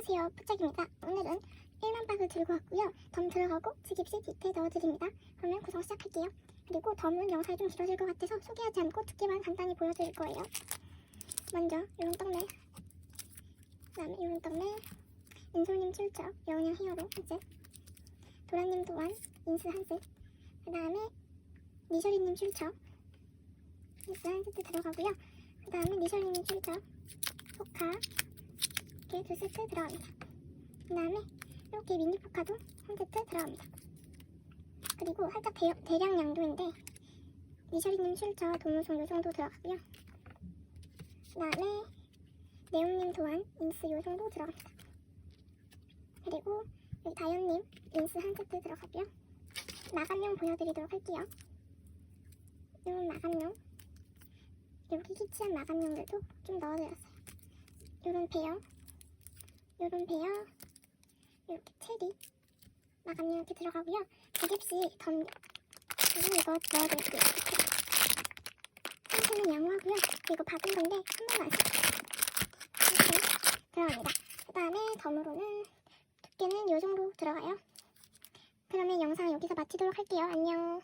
안녕하세요. 푸짝입니다. 오늘은 1만 박을 들고 왔고요. 덤 들어가고 지깁시 디테 넣어드립니다. 그러면 구성 시작할게요. 그리고 덤은 영상이 좀 길어질 것 같아서 소개하지 않고 두께만 간단히 보여드릴 거예요. 먼저 이런 떡메 그 다음에 이런 떡메 인솔님 출처 여운형 히어로 한셋 도라님 또한 인스 한셋 그 다음에 니셔리님 출처 인스 한 세트 들어가고요. 그 다음에 니셔리님 출처 두 세트 들어갑니다. 그 다음에 이렇게 미니 포카도 한 세트 들어갑니다. 그리고 살짝 대, 대량 양도인데 미셔리님 출처 도무송 요 정도 들어가고요. 그 다음에 네온님 또한 인스 요 정도 들어갑니다. 그리고 여기 다현님 인스 한 세트 들어가고요. 마감용 보여드리도록 할게요. 이런 마감용 여기 키치한 마감용들도 좀 넣어드렸어요. 요런 배열 요런 배열 이렇게 체리 마감용 이렇게 들어가고요. 가깁시 덤 그리고 이거 넣어드릴게요. 상태는 양호하고요. 이거 박은 건데 한 번만 이렇게 들어갑니다. 그 다음에 덤으로는 두께는 요 정도 들어가요. 그러면 영상 여기서 마치도록 할게요. 안녕